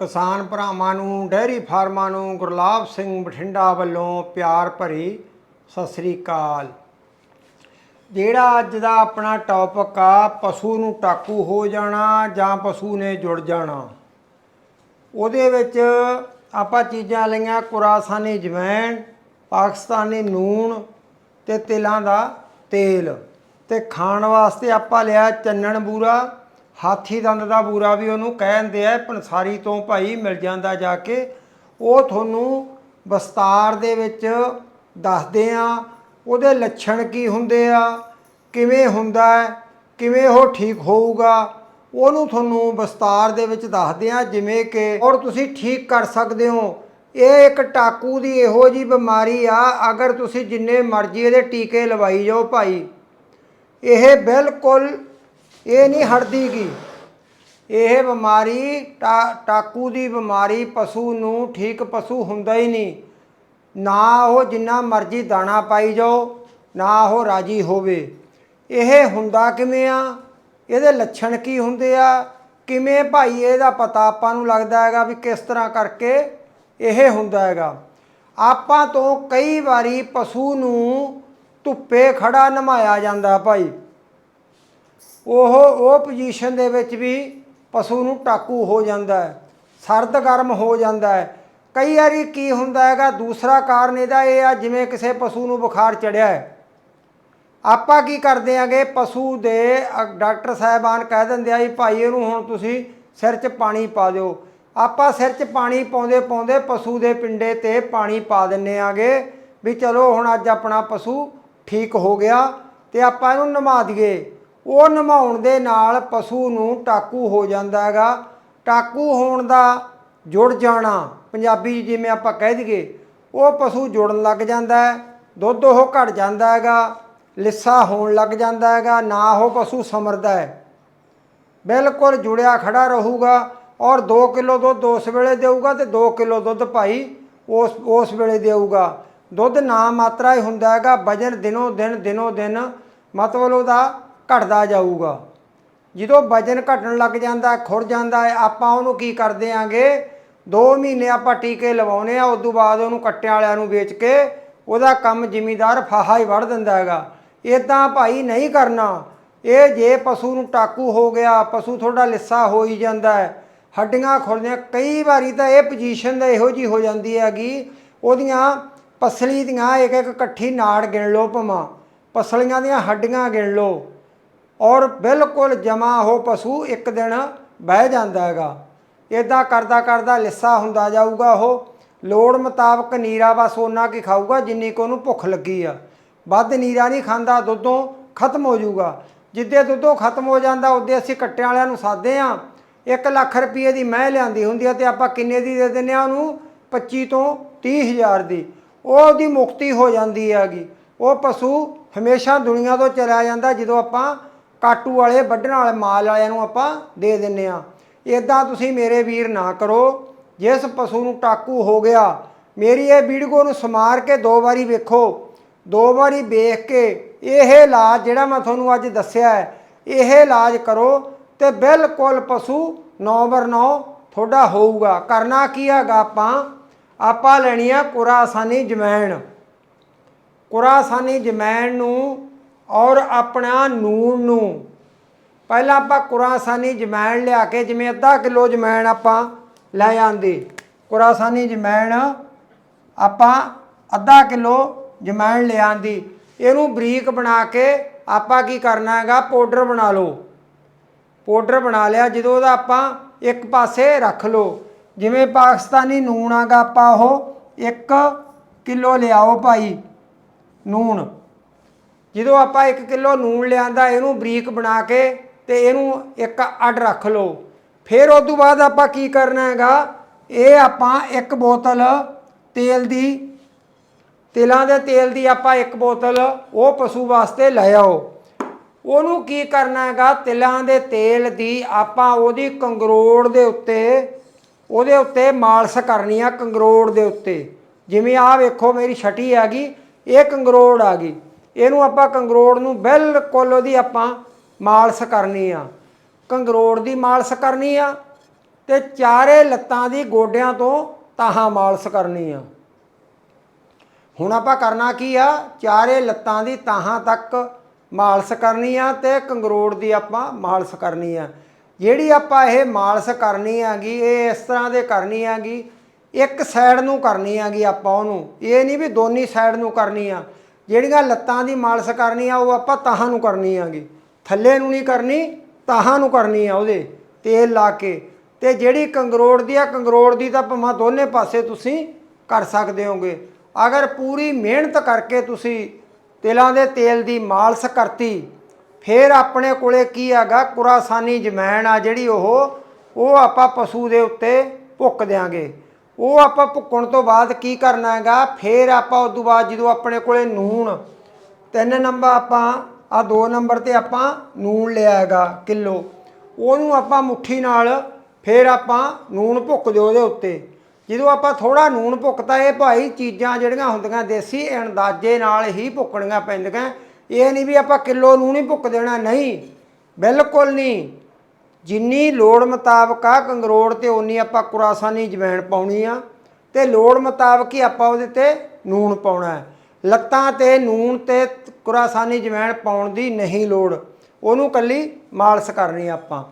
ਕਿਸਾਨ ਭਰਾਵਾਂ ਨੂੰ ਡੈਰੀ ਫਾਰਮਾਂ ਨੂੰ ਗੁਰਲਾਬ ਸਿੰਘ ਬਠਿੰਡਾ ਵੱਲੋਂ ਪਿਆਰ ਭਰੀ ਸਤਿ ਸ੍ਰੀ ਅਕਾਲ। ਜਿਹੜਾ ਅੱਜ ਦਾ ਆਪਣਾ ਟੌਪਿਕ ਆ, ਪਸ਼ੂ ਨੂੰ ਟਾਕੂ ਹੋ ਜਾਣਾ ਜਾਂ ਪਸ਼ੂ ਨੇ ਜੁੜ ਜਾਣਾ? ਉਹਦੇ ਵਿੱਚ ਆਪਾਂ ਚੀਜ਼ਾਂ ਲਈਆਂ ਕੁਰਾਸਾਨੀ ਜਵੈਣ, ਪਾਕਿਸਤਾਨੀ ਨੂਣ ਤੇ ਤਿਲਾਂ ਦਾ ਤੇਲ। ਤੇ ਖਾਣ ਵਾਸਤੇ ਆਪਾਂ ਲਿਆ ਚੰਨਣ ਬੂਰਾ ਹਾਥੀ ਦੰਦ ਦਾ ਬੂਰਾ ਵੀ ਉਹਨੂੰ ਕਹਿੰਦੇ ਆ ਪੰਸਾਰੀ ਤੋਂ ਭਾਈ ਮਿਲ ਜਾਂਦਾ ਜਾ ਕੇ। ਉਹ ਤੁਹਾਨੂੰ ਵਿਸਤਾਰ ਦੇ ਵਿੱਚ ਦੱਸਦੇ ਆ, ਉਹਦੇ ਲੱਛਣ ਕੀ ਹੁੰਦੇ ਆ, ਕਿਵੇਂ ਹੁੰਦਾ ਹੈ, ਕਿਵੇਂ ਉਹ ਠੀਕ ਹੋਊਗਾ, ਉਹਨੂੰ ਤੁਹਾਨੂੰ ਵਿਸਤਾਰ ਦੇ ਵਿੱਚ ਦੱਸਦੇ ਆ, ਜਿਵੇਂ ਕਿ, ਔਰ ਤੁਸੀਂ ਠੀਕ ਕਰ ਸਕਦੇ ਹੋ। ਇਹ ਇੱਕ ਟਾਕੂ ਦੀ ਇਹੋ ਜੀ ਬਿਮਾਰੀ ਆ, ਅਗਰ ਤੁਸੀਂ ਜਿੰਨੇ ਮਰਜ਼ੀ ਇਹਦੇ ਟੀਕੇ ਲਵਾਈ ਜਾਓ ਭਾਈ। ਇਹ ਬਿਲਕੁਲ ਇਹ ਨਹੀਂ ਹਟਦੀਗੀ ਇਹ ਬਿਮਾਰੀ ਟਾ- ਟਾਕੂ ਦੀ ਬਿਮਾਰੀ ਪਸ਼ੂ ਨੂੰ ਠੀਕ ਪਸ਼ੂ ਹੁੰਦਾ ਹੀ ਨਹੀਂ। ਨਾ ਉਹ ਜਿੰਨਾ ਮਰਜ਼ੀ ਦਾਣਾ ਪਾਈ ਜਾਓ, ਨਾ ਉਹ ਰਾਜੀ ਹੋਵੇ। ਇਹ ਹੁੰਦਾ ਕਿਵੇਂ ਆ? ਇਹਦੇ ਲੱਛਣ ਕੀ ਹੁੰਦੇ ਆ? ਕਿਵੇਂ ਭਾਈ ਇਹਦਾ ਪਤਾ ਆਪਾਂ ਨੂੰ ਲੱਗਦਾ ਹੈਗਾ ਵੀ ਕਿਸ ਤਰ੍ਹਾਂ ਕਰਕੇ ਇਹ ਹੁੰਦਾ ਹੈਗਾ। ਆਪਾਂ ਤੋਂ ਕਈ ਵਾਰੀ ਪਸ਼ੂ ਨੂੰ ਧੁੱਪੇ ਖੜਾ ਨਮਾਇਆ ਜਾਂਦਾ ਭਾਈ। ਉਹ ਉਹ ਪੋਜੀਸ਼ਨ ਦੇ ਵਿੱਚ ਵੀ ਪਸ਼ੂ ਨੂੰ ਟਾਕੂ ਹੋ ਜਾਂਦਾ ਹੈ, ਸਰਦ ਗਰਮ ਹੋ ਜਾਂਦਾ ਹੈ। ਕਈ ਵਾਰੀ ਕੀ ਹੁੰਦਾ ਹੈਗਾ, ਦੂਸਰਾ ਕਾਰਨ ਇਹਦਾ ਇਹ ਆ, ਜਿਵੇਂ ਕਿਸੇ ਪਸ਼ੂ ਨੂੰ ਬੁਖਾਰ ਚੜਿਆ ਹੈ। ਆਪਾਂ ਕੀ ਕਰਦੇ ਆਂਗੇ, ਪਸ਼ੂ ਦੇ ਡਾਕਟਰ ਸਾਹਿਬਾਨ ਕਹਿ ਦਿੰਦੇ ਆ ਜੀ ਭਾਈ ਇਹਨੂੰ ਹੁਣ ਤੁਸੀਂ ਸਿਰ 'ਚ ਪਾਣੀ ਪਾ ਦਿਓ। ਆਪਾਂ ਸਿਰ 'ਚ ਪਾਣੀ ਪਾਉਂਦੇ ਪਾਉਂਦੇ ਪਸ਼ੂ ਦੇ ਪਿੰਡੇ ਤੇ ਪਾਣੀ ਪਾ ਦਿੰਨੇ ਆਂਗੇ ਵੀ ਚਲੋ ਹੁਣ ਅੱਜ ਆਪਣਾ ਪਸ਼ੂ ਠੀਕ ਹੋ ਗਿਆ ਤੇ ਆਪਾਂ ਇਹਨੂੰ ਨਮਾ ਦਈਏ। ਉਹ ਨਿਭਾਉਣ ਦੇ ਨਾਲ ਪਸ਼ੂ ਨੂੰ ਟਾਕੂ ਹੋ ਜਾਂਦਾ ਹੈਗਾ। ਟਾਕੂ ਹੋਣ ਦਾ ਜੁੜ ਜਾਣਾ, ਪੰਜਾਬੀ ਜਿਵੇਂ ਆਪਾਂ ਕਹਿ ਦਈਏ, ਉਹ ਪਸ਼ੂ ਜੁੜਨ ਲੱਗ ਜਾਂਦਾ ਹੈ, ਦੁੱਧ ਉਹ ਘਟ ਜਾਂਦਾ ਹੈਗਾ, ਲਿੱਸਾ ਹੋਣ ਲੱਗ ਜਾਂਦਾ ਹੈਗਾ, ਨਾ ਉਹ ਪਸ਼ੂ ਸਮਰਦਾ ਹੈ। ਬਿਲਕੁਲ ਜੁੜਿਆ ਖੜਾ ਰਹੂਗਾ ਔਰ 2 ਕਿਲੋ ਦੁੱਧ ਉਸ ਵੇਲੇ ਦੇਊਗਾ ਤੇ 2 ਕਿਲੋ ਦੁੱਧ ਭਾਈ ਉਸ ਉਸ ਵੇਲੇ ਦੇਊਗਾ। ਦੁੱਧ ਨਾ ਮਾਤਰਾ ਹੀ ਹੁੰਦਾ ਹੈਗਾ, ਵਜਨ ਦਿਨੋਂ ਦਿਨ ਦਿਨੋਂ ਦਿਨ ਮਤਲਬ ਉਹਦਾ ਘਟਦਾ ਜਾਊਗਾ। ਜਦੋਂ ਵਜਨ ਘਟਣ ਲੱਗ ਜਾਂਦਾ, ਖੁਰ ਜਾਂਦਾ ਹੈ, ਆਪਾਂ ਉਹਨੂੰ ਕੀ ਕਰਦੇ ਆਂਗੇ? 2 ਮਹੀਨੇ ਆਪਾਂ ਟੀਕੇ ਲਵਾਉਨੇ ਆ ਉਸ ਤੋਂ ਬਾਅਦ ਉਹਨੂੰ ਕੱਟਿਆਂ ਵਾਲਿਆਂ ਨੂੰ ਵੇਚ ਕੇ ਉਹਦਾ ਕੰਮ ਜ਼ਿਮੀਦਾਰ ਫਾਹਾ ਹੀ ਵੜ ਦਿੰਦਾ ਹੈਗਾ। ਇਦਾਂ ਭਾਈ ਨਹੀਂ ਕਰਨਾ। ਇਹ ਜੇ ਪਸ਼ੂ ਨੂੰ ਟਾਕੂ ਹੋ ਗਿਆ, ਪਸ਼ੂ ਥੋੜਾ ਲਿੱਸਾ ਹੋ ਹੀ ਜਾਂਦਾ ਹੈ, ਹੱਡੀਆਂ ਖੁਰਦੀਆਂ, ਕਈ ਵਾਰੀ ਤਾਂ ਇਹ ਪੋਜੀਸ਼ਨ ਦਾ ਇਹੋ ਜੀ ਹੋ ਜਾਂਦੀ ਹੈਗੀ, ਉਹਦੀਆਂ ਪਸਲੀ ਦੀਆਂ ਇੱਕ ਇੱਕ ਇਕੱਠੀ ਨਾੜ ਗਿਣ ਲਓ ਭਮਾ ਪਸਲੀਆਂ ਦੀਆਂ ਹੱਡੀਆਂ ਗਿਣ ਲਓ। ਔਰ ਬਿਲਕੁਲ ਜਮਾ ਹੋ ਪਸ਼ੂ ਇੱਕ ਦਿਨ ਬਹਿ ਜਾਂਦਾ ਹੈਗਾ। ਇਦਾਂ ਕਰਦਾ ਕਰਦਾ ਲਿੱਸਾ ਹੁੰਦਾ ਜਾਊਗਾ ਉਹ। ਲੋੜ ਮੁਤਾਬਕ ਨੀਰਾ ਬਸ ਉਹਨਾਂ ਕੀ ਖਾਊਗਾ ਜਿੰਨੀ ਕੋ ਉਹਨੂੰ ਭੁੱਖ ਲੱਗੀ ਆ। ਵੱਧ ਨੀਰਾ ਨਹੀਂ ਖਾਂਦਾ, ਦੁੱਧੋਂ ਖਤਮ ਹੋ ਜਾਊਗਾ। ਜਿੱਦੇ ਦੁੱਧੋਂ ਖਤਮ ਹੋ ਜਾਂਦਾ, ਉਹਦੇ ਅਸੀਂ ਕੱਟਿਆਂ ਵਾਲਿਆਂ ਨੂੰ ਸਾਦੇ ਆ। 1 ਲੱਖ ਰੁਪਏ ਦੀ ਮੈਂ ਲਿਆਂਦੀ ਹੁੰਦੀ ਆ ਤੇ ਆਪਾਂ ਕਿੰਨੇ ਦੀ ਦੇ ਦਿੰਨੇ ਆ ਉਹਨੂੰ? 25 ਤੋਂ 30 ਹਜ਼ਾਰ ਦੀ। ਉਹ ਉਹਦੀ ਮੁਕਤੀ ਹੋ ਜਾਂਦੀ ਹੈਗੀ। ਉਹ ਪਸ਼ੂ ਹਮੇਸ਼ਾ ਦੁਨੀਆ ਤੋਂ ਚਲਾ ਜਾਂਦਾ ਜਦੋਂ ਆਪਾਂ ਕਾਟੂ ਵਾਲੇ ਵੱਢਣ ਵਾਲੇ ਮਾਲ ਵਾਲਿਆਂ ਨੂੰ ਆਪਾਂ ਦੇ ਦਿੰਨੇ ਆ। ਇਦਾਂ ਤੁਸੀਂ ਮੇਰੇ ਵੀਰ ਨਾ ਕਰੋ। ਜਿਸ ਪਸ਼ੂ ਨੂੰ ਟਾਕੂ ਹੋ ਗਿਆ, ਮੇਰੀ ਇਹ ਵੀਡੀਓ ਨੂੰ ਸਮਾਰ ਕੇ ਦੋ ਵਾਰੀ ਵੇਖੋ। ਦੋ ਵਾਰੀ ਵੇਖ ਕੇ ਇਹ ਇਲਾਜ ਜਿਹੜਾ ਮੈਂ ਤੁਹਾਨੂੰ ਅੱਜ ਦੱਸਿਆ ਹੈ, ਇਹ ਇਲਾਜ ਕਰੋ ਤੇ ਬਿਲਕੁਲ ਪਸ਼ੂ ਨੰਬਰ 9 ਤੁਹਾਡਾ ਹੋਊਗਾ। ਕਰਨਾ ਕੀ ਹੈਗਾ ਆਪਾਂ? ਆਪਾਂ ਲੈਣੀ ਆ ਕੁਰਾਸਾਨੀ ਜਮੈਣ। ਕੁਰਾਸਾਨੀ ਜਮੈਣ ਨੂੰ ਔਰ ਆਪਣਾ ਨੂਨ ਨੂੰ। ਪਹਿਲਾਂ ਆਪਾਂ ਕੁਰਾਸਾਨੀ ਜਮੈਣ ਲਿਆ ਕੇ, ਜਿਵੇਂ ਅੱਧਾ ਕਿਲੋ ਜਮੈਣ ਆਪਾਂ ਲੈ ਆਂਦੇ। ਕੁਰਾਸਾਨੀ ਜਮੈਣ ਆਪਾਂ ਅੱਧਾ ਕਿਲੋ ਜਮੈਣ ਲਿਆਂਦੀ ਇਹਨੂੰ ਬਰੀਕ ਬਣਾ ਕੇ ਆਪਾਂ ਕੀ ਕਰਨਾ ਹੈਗਾ ਪਾਊਡਰ ਬਣਾ ਲਓ। ਪਾਊਡਰ ਬਣਾ ਲਿਆ, ਜਦੋਂ ਉਹਦਾ ਆਪਾਂ ਇੱਕ ਪਾਸੇ ਰੱਖ ਲਓ। ਜਿਵੇਂ ਪਾਕਿਸਤਾਨੀ ਨੂਣ ਆਗਾ ਆਪਾਂ ਉਹ 1 ਕਿਲੋ ਲਿਆਓ ਭਾਈ ਨੂਣ ਜਦੋਂ ਆਪਾਂ 1 ਕਿਲੋ ਨੂਣ ਲਿਆਂਦਾ, ਇਹਨੂੰ ਬਰੀਕ ਬਣਾ ਕੇ ਤੇ ਇਹਨੂੰ ਇੱਕ ਅੱਡ ਰੱਖ ਲਓ। ਫਿਰ ਉਸ ਤੋਂ ਬਾਅਦ ਆਪਾਂ ਕੀ ਕਰਨਾ ਹੈਗਾ? ਇਹ ਆਪਾਂ ਇੱਕ ਬੋਤਲ ਤੇਲ ਦੀ, ਤਿਲਾਂ ਦੇ ਤੇਲ ਦੀ ਆਪਾਂ ਇੱਕ ਬੋਤਲ ਉਹ ਪਸ਼ੂ ਵਾਸਤੇ ਲੈ ਆਓ। ਉਹਨੂੰ ਕੀ ਕਰਨਾ ਹੈਗਾ? ਤਿਲਾਂ ਦੇ ਤੇਲ ਦੀ ਆਪਾਂ ਉਹਦੀ ਕੰਗਰੋੜ ਦੇ ਉੱਤੇ, ਉਹਦੇ ਉੱਤੇ ਮਾਲਸ਼ ਕਰਨੀ ਆ ਕੰਗਰੋੜ ਦੇ ਉੱਤੇ। ਜਿਵੇਂ ਆਹ ਵੇਖੋ, ਮੇਰੀ ਛਟੀ ਆ ਗਈ, ਇਹ ਕੰਗਰੋੜ ਆ ਗਈ। ਇਹਨੂੰ ਆਪਾਂ ਕੰਗਰੋੜ ਨੂੰ ਬਿਲਕੁਲ ਉਹਦੀ ਆਪਾਂ ਮਾਲਸ਼ ਕਰਨੀ ਆ। ਕੰਗਰੋੜ ਦੀ ਮਾਲਸ਼ ਕਰਨੀ ਆ ਤੇ ਚਾਰੇ ਲੱਤਾਂ ਦੀ ਗੋਡਿਆਂ ਤੋਂ ਤਾਹਾਂ ਮਾਲਸ਼ ਕਰਨੀ ਆ। ਹੁਣ ਆਪਾਂ ਕਰਨਾ ਕੀ ਆ? ਚਾਰੇ ਲੱਤਾਂ ਦੀ ਤਾਹਾਂ ਤੱਕ ਮਾਲਸ਼ ਕਰਨੀ ਆ ਤੇ ਕੰਗਰੋੜ ਦੀ ਆਪਾਂ ਮਾਲਸ਼ ਕਰਨੀ ਆ। ਜਿਹੜੀ ਆਪਾਂ ਇਹ ਮਾਲਸ਼ ਕਰਨੀ ਆਗੀ, ਇਹ ਇਸ ਤਰ੍ਹਾਂ ਦੇ ਕਰਨੀ ਆਗੀ, ਇੱਕ ਸਾਈਡ ਨੂੰ ਕਰਨੀ ਆਗੀ ਆਪਾਂ ਉਹਨੂੰ। ਇਹ ਨਹੀਂ ਵੀ ਦੋਨੀ ਸਾਈਡ ਨੂੰ ਕਰਨੀ ਆ। ਜਿਹੜੀਆਂ ਲੱਤਾਂ ਦੀ ਮਾਲਸ਼ ਕਰਨੀ ਆ, ਉਹ ਆਪਾਂ ਤਾਹਾਂ ਨੂੰ ਕਰਨੀ ਆਗੀ। ਥੱਲੇ ਨੂੰ ਨਹੀਂ ਕਰਨੀ, ਤਾਹਾਂ ਨੂੰ ਕਰਨੀ ਆ ਉਹਦੇ। ਤੇਲ ਲਾ ਕੇ। ਤੇ ਜਿਹੜੀ ਕੰਗਰੋੜ ਦੀ ਆ, ਕੰਗਰੋੜ ਦੀ ਤਾਂ ਭਾਵੇਂ ਦੋਨੇ ਪਾਸੇ ਤੁਸੀਂ ਕਰ ਸਕਦੇ ਹੋਗੇ। ਅਗਰ ਪੂਰੀ ਮਿਹਨਤ ਕਰਕੇ ਤੁਸੀਂ ਤਿਲਾਂ ਦੇ ਤੇਲ ਦੀ ਮਾਲਸ਼ ਕਰਤੀ, ਫਿਰ ਆਪਣੇ ਕੋਲੇ ਕੀ ਹੈਗਾ? ਕੁਰਾਸਾਨੀ ਜਮੈਣ ਆ ਜਿਹੜੀ ਉਹ ਉਹ ਆਪਾਂ ਪਸ਼ੂ ਦੇ ਉੱਤੇ ਭੁੱਕ ਦਿਆਂਗੇ। ਉਹ ਆਪਾਂ ਭੁੱਕਣ ਤੋਂ ਬਾਅਦ ਕੀ ਕਰਨਾ ਹੈਗਾ? ਫਿਰ ਆਪਾਂ ਉਸ ਤੋਂ ਬਾਅਦ ਜਦੋਂ ਆਪਣੇ ਕੋਲੇ ਨੂਣ, ਤਿੰਨ ਨੰਬਰ ਆਪਾਂ, ਆ ਦੋ ਨੰਬਰ ਤੇ ਆਪਾਂ ਨੂਣ ਲਿਆ ਹੈਗਾ ਕਿਲੋ। ਉਹਨੂੰ ਆਪਾਂ ਮੁੱਠੀ ਨਾਲ ਫਿਰ ਆਪਾਂ ਨੂਣ ਭੁੱਕ ਦਿਓ ਉਹਦੇ ਉੱਤੇ। ਜਦੋਂ ਆਪਾਂ ਥੋੜਾ ਨੂਣ ਭੁੱਕਤਾ, ਇਹ ਭਾਈ ਚੀਜ਼ਾਂ ਜਿਹੜੀਆਂ ਹੁੰਦੀਆਂ ਦੇਸੀ ਅੰਦਾਜ਼ੇ ਨਾਲ ਹੀ ਭੁੱਕਣੀਆਂ ਪੈਂਦੀਆਂ। ਇਹ ਨਹੀਂ ਵੀ ਆਪਾਂ ਕਿਲੋ ਨੂਣ ਹੀ ਭੁੱਕ ਦੇਣਾ, ਨਹੀਂ। ਬਿਲਕੁਲ ਨਹੀਂ। ਜਿੰਨੀ ਲੋੜ ਮੁਤਾਬਕ ਆ ਕੰਗਰੋੜ ਤੇ ਉਨੀ ਆਪਾਂ ਕੁਰਾਸਾਨੀ ਜਵੈਣ ਪਾਉਣੀ ਆ ਤੇ ਲੋੜ ਮੁਤਾਬਕ ਹੀ ਆਪਾਂ ਉਹਦੇ ਤੇ ਨੂਣ ਪਾਉਣਾ ਹੈ। ਲੱਤਾਂ ਤੇ ਨੂਣ ਤੇ ਕੁਰਾਸਾਨੀ ਜਵੈਣ ਪਾਉਣ ਦੀ ਨਹੀਂ ਲੋੜ। ਉਹਨੂੰ ਕੱਲੀ ਮਾਲਸ਼ ਕਰਨੀ ਆਪਾਂ।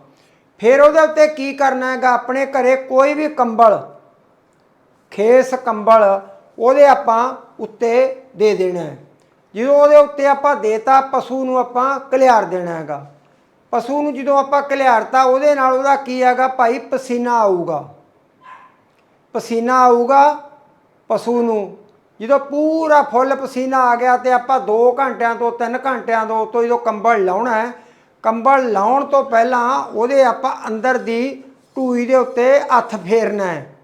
ਫਿਰ ਉਹਦੇ ਉੱਤੇ ਕੀ ਕਰਨਾ ਹੈਗਾ? ਆਪਣੇ ਘਰੇ ਕੋਈ ਵੀ ਕੰਬਲ, ਖੇਸ ਕੰਬਲ, ਉਹਦੇ ਆਪਾਂ ਉੱਤੇ ਦੇ ਦੇਣਾ ਹੈ। ਜਦੋਂ ਉਹਦੇ ਉੱਤੇ ਆਪਾਂ ਦੇਤਾ, ਪਸ਼ੂ ਨੂੰ ਆਪਾਂ ਘਲਿਆਰ ਦੇਣਾ ਹੈਗਾ। ਪਸ਼ੂ ਨੂੰ ਜਦੋਂ ਆਪਾਂ ਘਲਿਆਰਤਾ ਉਹਦੇ ਨਾਲ ਉਹਦਾ ਕੀ ਹੈਗਾ ਭਾਈ? ਪਸੀਨਾ ਆਊਗਾ। ਪਸੀਨਾ ਆਊਗਾ ਪਸ਼ੂ ਨੂੰ। ਜਦੋਂ ਪੂਰਾ ਫੁੱਲ ਪਸੀਨਾ ਆ ਗਿਆ ਤੇ ਆਪਾਂ 2 ਘੰਟਿਆਂ ਤੋਂ 3 ਘੰਟਿਆਂ ਤੋਂ ਤੋਂ ਜਦੋਂ ਕੰਬਲ ਲਾਉਣਾ ਹੈ, ਕੰਬਲ ਲਾਉਣ ਤੋਂ ਪਹਿਲਾਂ ਉਹਦੇ ਆਪਾਂ ਅੰਦਰ ਦੀ ਟੂਈ ਦੇ ਉੱਤੇ ਹੱਥ ਫੇਰਨਾ ਹੈ।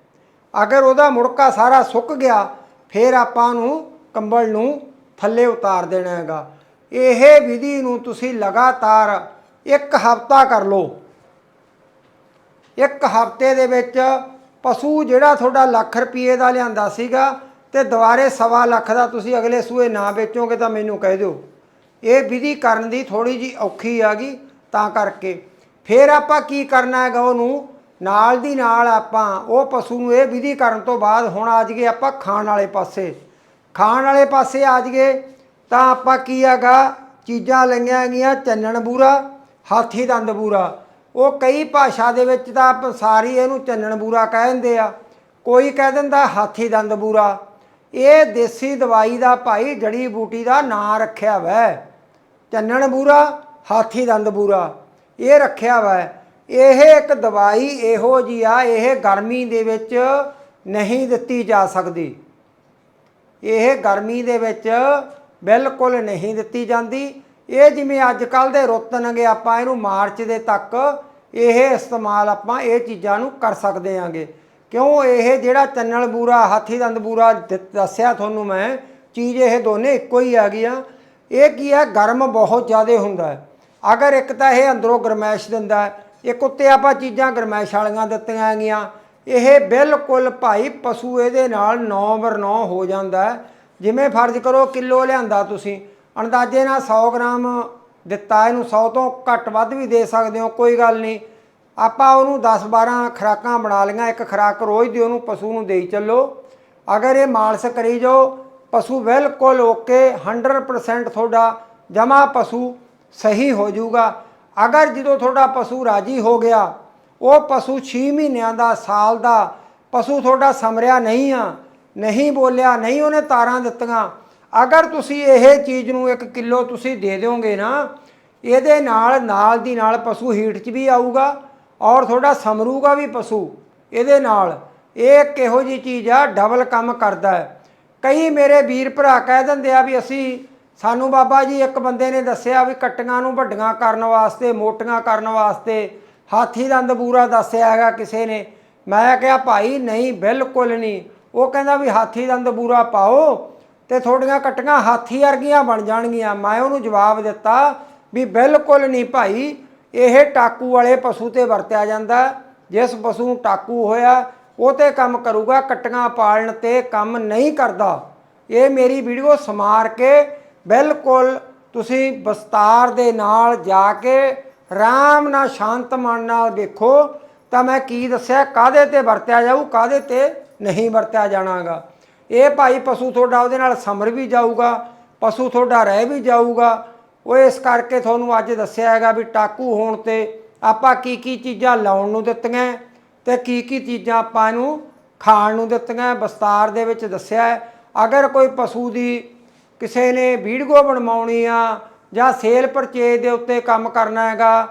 ਅਗਰ ਉਹਦਾ ਮੁੜਕਾ ਸਾਰਾ ਸੁੱਕ ਗਿਆ, ਫਿਰ ਆਪਾਂ ਨੂੰ ਕੰਬਲ ਨੂੰ ਥੱਲੇ ਉਤਾਰ ਦੇਣਾ ਹੈਗਾ। ਇਹ ਵਿਧੀ ਨੂੰ ਤੁਸੀਂ ਲਗਾਤਾਰ ਇੱਕ ਹਫ਼ਤਾ ਕਰ ਲਓ। ਇੱਕ ਹਫ਼ਤੇ ਦੇ ਵਿੱਚ ਪਸ਼ੂ ਜਿਹੜਾ ਤੁਹਾਡਾ ਲੱਖ ਰੁਪਏ ਦਾ ਲਿਆਂਦਾ ਸੀਗਾ ਤੇ ਦੁਬਾਰੇ ਸਵਾ ਲੱਖ ਦਾ ਤੁਸੀਂ ਅਗਲੇ ਸੂਏ ਨਾ ਵੇਚੋਗੇ ਤਾਂ ਮੈਨੂੰ ਕਹਿ ਦਿਓ। ਇਹ ਵਿਧੀ ਕਰਨ ਦੀ ਥੋੜੀ ਜੀ ਔਖੀ ਆਗੀ ਤਾਂ ਕਰਕੇ। ਫਿਰ ਆਪਾਂ ਕੀ ਕਰਨਾ ਹੈਗਾ ਉਹਨੂੰ? ਨਾਲ ਦੀ ਨਾਲ ਆਪਾਂ ਉਹ ਪਸ਼ੂ ਨੂੰ ਇਹ ਵਿਧੀ ਕਰਨ ਤੋਂ ਬਾਅਦ ਹੁਣ ਆ ਜਗੇ ਆਪਾਂ ਖਾਣ ਵਾਲੇ ਪਾਸੇ। ਖਾਣ ਵਾਲੇ ਪਾਸੇ ਆ ਜਗੇ ਤਾਂ ਆਪਾਂ ਕੀ ਹੈਗਾ? ਚੀਜ਼ਾਂ ਲਈਆਂ ਹੈਗੀਆਂ ਚੰਨਣ ਬੂਰਾ ਹਾਥੀ ਦੰਦ ਬੂਰਾ। ਉਹ ਕਈ ਭਾਸ਼ਾ ਦੇ ਵਿੱਚ ਤਾਂ ਆਪਾਂ ਸਾਰੀ ਇਹਨੂੰ ਚੰਨਣ ਬੂਰਾ ਕਹਿ ਦਿੰਦੇ ਆ। ਕੋਈ ਕਹਿ ਦਿੰਦਾ ਹਾਥੀ ਦੰਦ ਬੂਰਾ। ਇਹ ਦੇਸੀ ਦਵਾਈ ਦਾ ਭਾਈ ਜੜੀ ਬੂਟੀ ਦਾ ਨਾਂ ਰੱਖਿਆ ਵੈ। ਚੰਨਣ ਬੂਰਾ, ਹਾਥੀ ਦੰਦ ਬੂਰਾ। ਇਹ ਰੱਖਿਆ ਵੈ। ਇਹ ਇੱਕ ਦਵਾਈ ਇਹੋ ਜੀ ਆ, ਇਹ ਗਰਮੀ ਦੇ ਵਿੱਚ ਨਹੀਂ ਦਿੱਤੀ ਜਾ ਸਕਦੀ। ਇਹ ਗਰਮੀ ਦੇ ਵਿੱਚ ਬਿਲਕੁਲ ਨਹੀਂ ਦਿੱਤੀ ਜਾਂਦੀ। ਇਹ ਜਿਵੇਂ ਅੱਜ ਕੱਲ ਦੇ ਰੁੱਤ ਨਗੇ ਆਪਾਂ ਇਹਨੂੰ ਮਾਰਚ ਦੇ ਤੱਕ ਇਹ ਇਸਤੇਮਾਲ ਆਪਾਂ ਇਹ ਚੀਜ਼ਾਂ ਨੂੰ ਕਰ ਸਕਦੇ ਆਂਗੇ। ਕਿਉਂ ਇਹ ਜਿਹੜਾ ਚੰਨਲ ਬੂਰਾ ਹਾਥੀ ਦੰਦ ਬੂਰਾ ਦ- ਦੱਸਿਆ ਤੁਹਾਨੂੰ ਮੈਂ ਚੀਜ਼ ਇਹ ਦੋਨੇ ਇੱਕੋ ਹੀ ਆ। ਗਈਆਂ ਇਹ ਕੀ ਹੈ? ਗਰਮ ਬਹੁਤ ਜ਼ਿਆਦਾ ਹੁੰਦਾ ਹੈ। ਅਗਰ ਇੱਕ ਤਾਂ ਇਹ ਅੰਦਰੋਂ ਗਰਮੈਸ਼ ਦਿੰਦਾ ਹੈ, ਇੱਕ ਉੱਤੇ ਆਪਾਂ ਚੀਜ਼ਾਂ ਗਰਮੈਸ਼ ਵਾਲੀਆਂ ਦਿੱਤੀਆਂ ਹੈਗੀਆਂ ਇਹ ਬਿਲਕੁਲ ਭਾਈ ਪਸ਼ੂ ਇਹਦੇ ਨਾਲ 9 ਬਰ 9 ਹੋ ਜਾਂਦਾ ਜਿਵੇਂ ਫਰਜ਼ ਕਰੋ ਕਿਲੋ ਲਿਆਂਦਾ ਤੁਸੀਂ ਅੰਦਾਜ਼ੇ ਨਾਲ 100 ਗ੍ਰਾਮ ਦਿੱਤਾ, ਇਹਨੂੰ 100 ਤੋਂ ਘੱਟ ਵੱਧ ਵੀ ਦੇ ਸਕਦੇ ਹੋ, ਕੋਈ ਗੱਲ ਨਹੀਂ। ਆਪਾਂ ਉਹਨੂੰ 10 12 ਖੁਰਾਕਾਂ ਬਣਾ ਲਈਆਂ, ਇੱਕ ਖੁਰਾਕ ਰੋਜ਼ ਦੀ ਉਹਨੂੰ ਪਸ਼ੂ ਨੂੰ ਦੇਈ ਚੱਲੋ। ਅਗਰ ਇਹ ਮਾਲਸ਼ ਕਰੀ ਜਾਓ, ਪਸ਼ੂ ਬਿਲਕੁਲ ਓਕੇ 100% ਤੁਹਾਡਾ ਜਮਾ ਪਸ਼ੂ ਸਹੀ ਹੋ ਜਾਊਗਾ। ਅਗਰ ਜਦੋਂ ਤੁਹਾਡਾ ਪਸ਼ੂ ਰਾਜੀ ਹੋ ਗਿਆ, ਉਹ ਪਸ਼ੂ 6 ਮਹੀਨਿਆਂ ਦਾ, ਸਾਲ ਦਾ, ਪਸ਼ੂ ਤੁਹਾਡਾ ਸਮਰਿਆ ਨਹੀਂ ਆ, ਨਹੀਂ ਬੋਲਿਆ, ਨਹੀਂ ਉਹਨੇ ਤਾਰਾਂ ਦਿੱਤੀਆਂ ਅਗਰ ਤੁਸੀਂ ਇਹ ਚੀਜ਼ ਨੂੰ 1 ਕਿਲੋ ਤੁਸੀਂ ਦੇ ਦਿਓਗੇ ਨਾ, ਇਹਦੇ ਨਾਲ ਨਾਲ ਦੀ ਨਾਲ ਪਸ਼ੂ ਹੀਟ 'ਚ ਵੀ ਆਊਗਾ ਔਰ ਤੁਹਾਡਾ ਸਮਰੂਗਾ ਵੀ ਪਸ਼ੂ ਇਹਦੇ ਨਾਲ। ਇਹ ਕਿਹੋ ਜੀ ਚੀਜ਼ ਆ ਡਬਲ ਕੰਮ ਕਰਦਾ ਹੈ। ਕਈ ਮੇਰੇ ਵੀਰ ਭਰਾ ਕਹਿ ਦਿੰਦੇ ਆ ਵੀ ਅਸੀਂ, ਸਾਨੂੰ ਬਾਬਾ ਜੀ ਇੱਕ ਬੰਦੇ ਨੇ ਦੱਸਿਆ ਵੀ ਕੱਟੀਆਂ ਨੂੰ ਵੱਡੀਆਂ ਕਰਨ ਵਾਸਤੇ, ਮੋਟੀਆਂ ਕਰਨ ਵਾਸਤੇ, ਹਾਥੀ ਦੰਦ ਬੂਰਾ ਦੱਸਿਆ ਹੈਗਾ ਕਿਸੇ ਨੇ। ਮੈਂ ਕਿਹਾ ਭਾਈ, ਨਹੀਂ, ਬਿਲਕੁਲ ਨਹੀਂ। ਉਹ ਕਹਿੰਦਾ ਵੀ ਹਾਥੀ ਦੰਦ ਬੂਰਾ ਪਾਓ ਤੇ ਤੁਹਾਡੀਆਂ ਕੱਟੀਆਂ ਹਾਥੀ ਵਰਗੀਆਂ ਬਣ ਜਾਣਗੀਆਂ। ਮੈਂ ਉਹਨੂੰ ਜਵਾਬ ਦਿੱਤਾ ਵੀ ਬਿਲਕੁਲ ਨਹੀਂ ਭਾਈ, ਇਹ ਟਾਕੂ ਵਾਲੇ ਪਸ਼ੂ ਤੇ ਵਰਤਿਆ ਜਾਂਦਾ। ਜਿਸ ਪਸ਼ੂ ਨੂੰ ਟਾਕੂ ਹੋਇਆ, ਉਹ ਤੇ ਕੰਮ ਕਰੂਗਾ ਕੱਟੀਆਂ ਪਾਲਣ ਤੇ ਕੰਮ ਨਹੀਂ ਕਰਦਾ। ਇਹ ਮੇਰੀ ਵੀਡੀਓ ਸਮਾਰ ਕੇ ਬਿਲਕੁਲ ਤੁਸੀਂ ਵਿਸਤਾਰ ਦੇ ਨਾਲ ਜਾ ਕੇ ਆਰਾਮ ਨਾਲ, ਸ਼ਾਂਤ ਮਨ ਨਾਲ ਦੇਖੋ ਤਾਂ ਮੈਂ ਕੀ ਦੱਸਿਆ ਕਾਦੇ ਤੇ ਵਰਤਿਆ ਜਾਊ ਕਾਦੇ ਤੇ ਨਹੀਂ ਵਰਤਿਆ ਜਾਣਾਗਾ। ਇਹ ਭਾਈ ਪਸ਼ੂ ਤੁਹਾਡਾ ਉਹਦੇ ਨਾਲ ਸਮਰ ਵੀ ਜਾਊਗਾ, ਪਸ਼ੂ ਤੁਹਾਡਾ ਰਹਿ ਵੀ ਜਾਊਗਾ। ਉਹ ਇਸ ਕਰਕੇ ਤੁਹਾਨੂੰ ਅੱਜ ਦੱਸਿਆ ਹੈਗਾ ਵੀ ਟਾਕੂ ਹੋਣ ਤੇ ਆਪਾਂ ਕੀ ਕੀ ਚੀਜ਼ਾਂ ਲਾਉਣ ਨੂੰ ਦਿੱਤੀਆਂ ਤੇ ਕੀ ਕੀ ਚੀਜ਼ਾਂ ਆਪਾਂ ਨੂੰ ਖਾਣ ਨੂੰ ਦਿੱਤੀਆਂ, ਵਿਸਤਾਰ ਦੇ ਵਿੱਚ ਦੱਸਿਆ ਅਗਰ ਕੋਈ ਪਸ਼ੂ ਦੀ ਕਿਸੇ ਨੇ ਵੀਡੀਓ ਬਣਵਾਉਣੀ ਆ ਜਾਂ ਸੇਲ ਪਰਚੇਜ ਦੇ ਉੱਤੇ ਕੰਮ ਕਰਨਾ ਹੈਗਾ,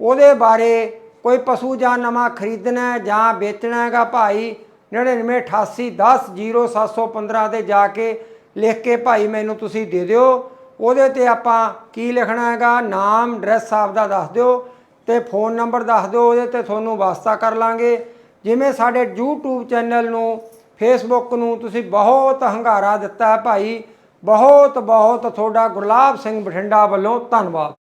ਉਹਦੇ ਬਾਰੇ ਕੋਈ ਪਸ਼ੂ ਜਾਂ ਨਵਾਂ ਖਰੀਦਣਾ ਜਾਂ ਵੇਚਣਾ ਹੈਗਾ ਭਾਈ 9988100715 ਤੇ ਜਾ ਕੇ ਲਿਖ ਕੇ ਭਾਈ ਮੈਨੂੰ ਤੁਸੀਂ ਦੇ ਦਿਓ। ਉਹਦੇ ਤੇ ਆਪਾਂ ਕੀ ਲਿਖਣਾ ਹੈਗਾ? ਨਾਮ, ਐਡਰੈਸ ਆਪਦਾ ਦੱਸ ਦਿਓ ਤੇ ਫੋਨ ਨੰਬਰ ਦੱਸ ਦਿਓ। ਉਹਦੇ ਤੇ ਤੁਹਾਨੂੰ ਵਾਸਤਾ ਕਰ ਲਾਂਗੇ। ਜਿਵੇਂ ਸਾਡੇ YouTube ਚੈਨਲ ਨੂੰ ਫੇਸਬੁੱਕ ਨੂੰ ਤੁਸੀਂ ਬਹੁਤ ਹੰਗਾਰਾ ਦਿੱਤਾ ਹੈ ਭਾਈ। ਬਹੁਤ ਬਹੁਤ ਤੁਹਾਡਾ ਗੁਰਲਾਬ ਸਿੰਘ ਬਠਿੰਡਾ ਵੱਲੋਂ ਧੰਨਵਾਦ।